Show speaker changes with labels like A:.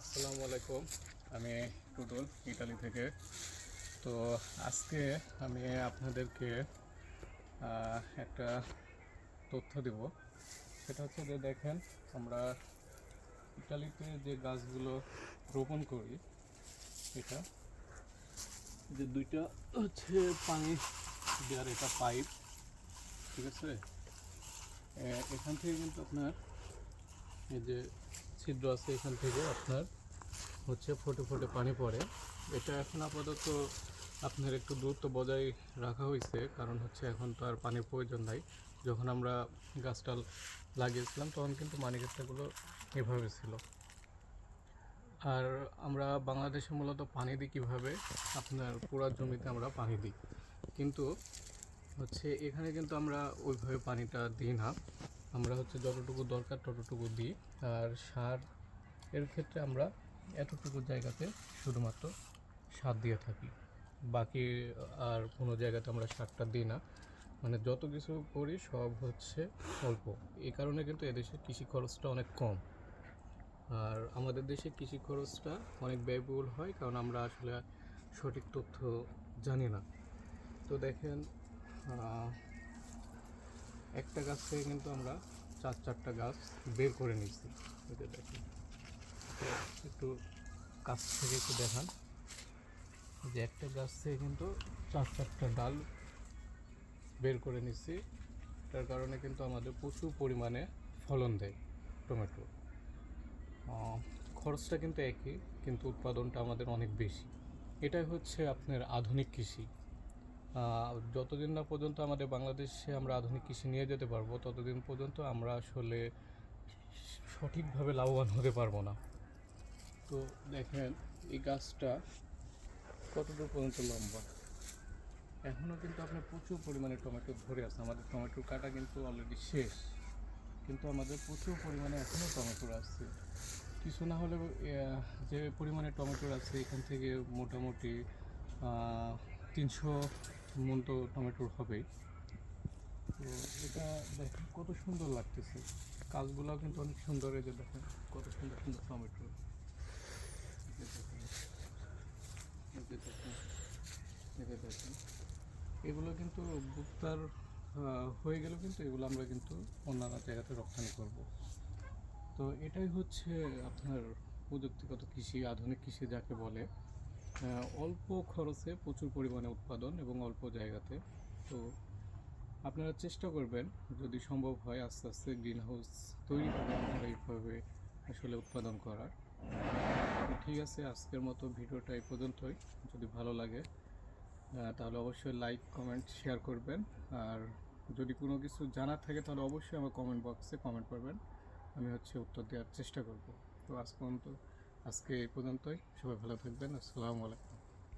A: আসসালামু আলাইকুম। আমি টুটুল ইটালি থেকে। তো আজকে আমি আপনাদেরকে একটা তথ্য দেব। সেটা হচ্ছে যে দেখেন, আমরা ইটালিতে যে গাছগুলো রোপণ করি, এটা যে দুইটা হচ্ছে পানি দেওয়ার এটা পাইপ, ঠিক আছে? এখান থেকে কিন্তু আপনার এই যে ছিদ্র আছে এখান থেকে আপনার। হচ্ছে ফোটে ফোটে পানি পড়ে। এটা এখন আপাতত আপনার একটু দূরত্ব বজায় রাখা হয়েছে, কারণ হচ্ছে এখন তো আর পানির প্রয়োজন নাই। যখন আমরা গাছটা লাগিয়েছিলাম, তখন কিন্তু মানিকেটটাগুলো এভাবে ছিল। আর আমরা বাংলাদেশে মূলত পানি দিই কীভাবে? আপনার পুরা জমিতে আমরা পানি দিই। কিন্তু হচ্ছে এখানে কিন্তু আমরা ওইভাবে পানিটা দিই না। আমরা হচ্ছে যতটুকু দরকার ততটুকু দিই। আর সার এর ক্ষেত্রে আমরা এতটুকু জায়গাতে শুধুমাত্র সার দিয়ে থাকি। বাকি আর কোনো জায়গাতে আমরা সারটা দিই না। মানে যত কিছু করি সব হচ্ছে অল্প। এই কারণে কিন্তু এদেশে কৃষি খরচটা অনেক কম। আর আমাদের দেশে কৃষি খরচটা অনেক ব্যয়বহুল হয়, কারণ আমরা আসলে সঠিক তথ্য জানি না। তো দেখেন একটা গাছ থেকে কিন্তু আমরা চার চারটা গাছ বের করে নিচ্ছি। একটু কাছ থেকে একটু দেখান। যে একটা গাছ থেকে কিন্তু চার চারটা ডাল বের করে নিচ্ছি। তার কারণে কিন্তু আমাদের প্রচুর পরিমাণে ফলন দেয় টমেটো। খরচটা কিন্তু একই, কিন্তু উৎপাদনটা আমাদের অনেক বেশি। এটাই হচ্ছে আপনার আধুনিক কৃষি। যতদিন না পর্যন্ত আমাদের বাংলাদেশে আমরা আধুনিক কৃষি নিয়ে যেতে পারব, ততদিন পর্যন্ত আমরা আসলে সঠিকভাবে লাভবান হতে পারব না। তো দেখেন, এই গাছটা কতদূর পর্যন্ত লম্বা? এখনও কিন্তু আপনার প্রচুর পরিমাণে টমেটো ধরে আছে। আমাদের টমেটোর কাটা কিন্তু অলরেডি শেষ। কিন্তু আমাদের প্রচুর পরিমাণে এখনও টমেটো আছে। কিছু না হলেও যে পরিমাণে টমেটো আছে, এখান থেকে মোটামুটি তিনশো মন তো টমেটোর হবেই। তো এটা দেখেন কত সুন্দর লাগতেছে। কাজগুলো কিন্তু অনেক সুন্দর এই যে দেখেন কত সুন্দর সুন্দর টমেটো। এগুলো কিন্তু আহ, হয়ে গেলেও কিন্তু এগুলো আমরা কিন্তু অন্যান্য জায়গাতে রপ্তানি করব। তো এটাই হচ্ছে আপনার প্রযুক্তিগত কৃষি আধুনিক কৃষি যাকে বলে। অল্প খরচে প্রচুর পরিমাণে উৎপাদন এবং অল্প জায়গাতে। তো আপনারা চেষ্টা করবেন, যদি সম্ভব হয় আস্তে আস্তে গ্রিন হাউস তৈরি করে আপনারা এইভাবে আসলে উৎপাদন করার। ঠিক আছে, আজকের মতো ভিডিওটা এই পর্যন্তই। যদি ভালো লাগে তাহলে অবশ্যই লাইক কমেন্ট শেয়ার করবেন। আর যদি কোনো কিছু জানার থাকে, তাহলে অবশ্যই আমার কমেন্ট বক্সে কমেন্ট করবেন। আমি হচ্ছে উত্তর দেওয়ার চেষ্টা করব। তো আজ পর্যন্ত আজকে এই পর্যন্তই। সবাই ভালো থাকবেন। আসসালামু আলাইকুম।